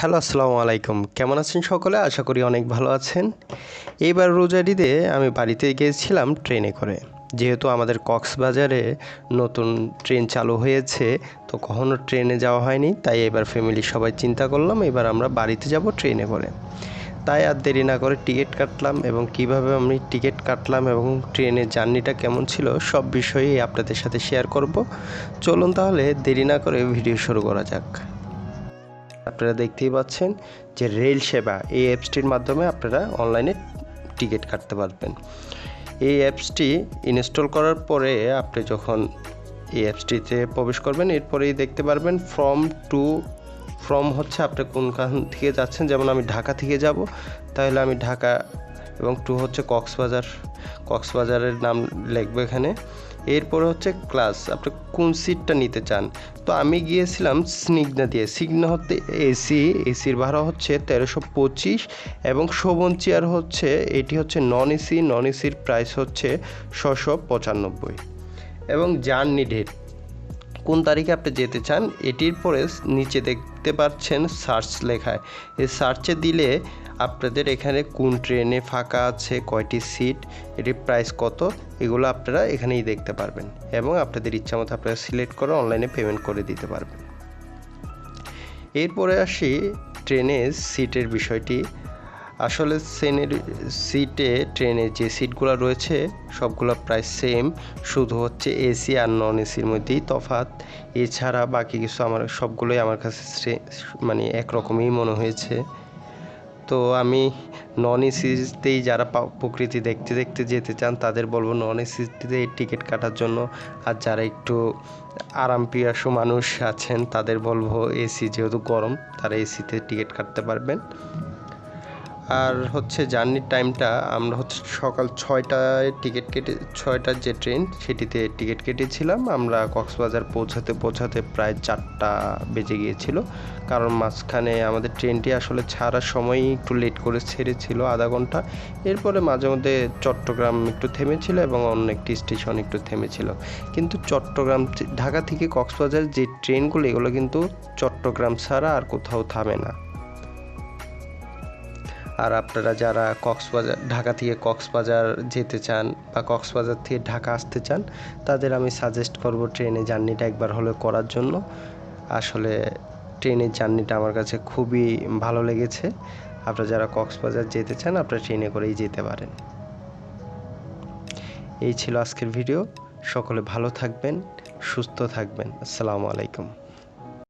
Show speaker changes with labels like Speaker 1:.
Speaker 1: Hello, আসসালামু আলাইকুম। কেমন আছেন সকলে? আশা করি অনেক ভালো আছেন। এইবার রোজারিতে আমি বাড়িতে গিয়েছিলাম ট্রেনে করে। যেহেতু আমাদের কক্সবাজারে নতুন ট্রেন চালু হয়েছে, তো কখনো ট্রেনে যাওয়া হয়নি, তাই এবার ফ্যামিলি সবাই চিন্তা করলাম, এবার আমরা বাড়িতে যাব ট্রেনে করে। তাই আর দেরি না করে টিকিট কাটলাম এবং কীভাবে আমি টিকিট কাটলাম এবং ট্রেনের জার্নিটা কেমন ছিল, সব বিষয়েই আপনাদের সাথে শেয়ার করব। চলুন তাহলে দেরি না করে ভিডিও শুরু করা যাক। আপনারা দেখতেই পাচ্ছেন যে রেল সেবা এই অ্যাপসটির মাধ্যমে আপনারা অনলাইনে টিকিট কাটতে পারবেন। এই অ্যাপসটি ইনস্টল করার পরে আপনি যখন এই অ্যাপসটিতে প্রবেশ করবেন, এরপরেই দেখতে পারবেন ফ্রম টু, ফ্রম হচ্ছে আপনি কোনখান থেকে যাচ্ছেন, যেমন আমি ঢাকা থেকে যাব, তাহলে আমি ঢাকা এবং টু হচ্ছে কক্সবাজার। কক্সবাজারের নাম লিখব এখানে। এরপরে হচ্ছে ক্লাস আপনি কোন সিটটা নিতে চান? তো আমি গিয়েছিলাম স্নিগ্ধা দিয়ে। সিগনা হতে এসি এসির ভাড়া হচ্ছে তেরোশো পঁচিশ এবং শোভন চেয়ার হচ্ছে, এটি হচ্ছে নন এসি নন এসির প্রাইস হচ্ছে ছশো পঁচানব্বই। এবং জার্নি ডেট কোন তারিখে আপনি যেতে চান, এটির পরে নিচে দেখতে পাচ্ছেন সার্চ লেখায় এই সার্চে দিলে আপনাদের এখানে কোন ট্রেনে ফাঁকা আছে, কয়টি সিট এটির প্রাইস কত, এগুলো আপনারা এখানেই দেখতে পারবেন এবং আপনাদের ইচ্ছা মতো আপনারা সিলেক্ট করে অনলাইনে পেমেন্ট করে দিতে পারবেন। এরপরে আসি ট্রেনের সিটের বিষয়টি। আসলে সেনের, সিটে, ট্রেনে যে সিটগুলো রয়েছে, সবগুলো প্রায় সেম শুধু হচ্ছে এসি আর নন এসির মধ্যেই তফাৎ। এছাড়া বাকি কিছু আমার, সবগুলোই আমার কাছে মানে একরকমই মনে হয়েছে। তো আমি নন এসিতেই যারা প্রকৃতি দেখতে দেখতে যেতে চান, তাদের বলব নন এসিতে টিকিট কাটার জন্য। আর যারা একটু আরাম পিয়াসু মানুষ আছেন, তাদের বলব এসি যেহেতু গরম, তারা এসিতে টিকিট কাটতে পারবেন। আর হচ্ছে জার্নির টাইমটা আমরা হচ্ছে সকাল ছয়টায় টিকিট কেটে, ছয়টার যে ট্রেন সেটিতে টিকিট কেটেছিলাম। আমরা কক্সবাজার পৌঁছাতে পৌঁছাতে প্রায় চারটা বেজে গিয়েছিল। কারণ মাঝখানে আমাদের ট্রেনটি আসলে ছাড়ার সময়ই একটু লেট করে ছেড়েছিল আধা ঘণ্টা। এরপরে মাঝে মধ্যে চট্টগ্রাম একটু থেমেছিল এবং অন্য একটি স্টেশন একটু থেমেছিল। কিন্তু চট্টগ্রাম ঢাকা থেকে কক্সবাজার যে ট্রেনগুলো, এগুলো কিন্তু চট্টগ্রাম ছাড়া আর কোথাও থামে না। আর আপনারা যারা কক্সবাজার, ঢাকা থেকে কক্সবাজার যেতে চান বা কক্সবাজার থেকে ঢাকা আসতে চান, তাদের আমি সাজেস্ট করব ট্রেনে জার্নিটা একবার হলে করার জন্য। আসলে ট্রেনের জার্নিটা আমার কাছে খুবই ভালো লেগেছে। আপনারা যারা কক্সবাজার যেতে চান, আপনারা ট্রেনে করেই যেতে পারেন। এই ছিল আজকের ভিডিও। সকলে ভালো থাকবেন, সুস্থ থাকবেন। আসসালামু আলাইকুম।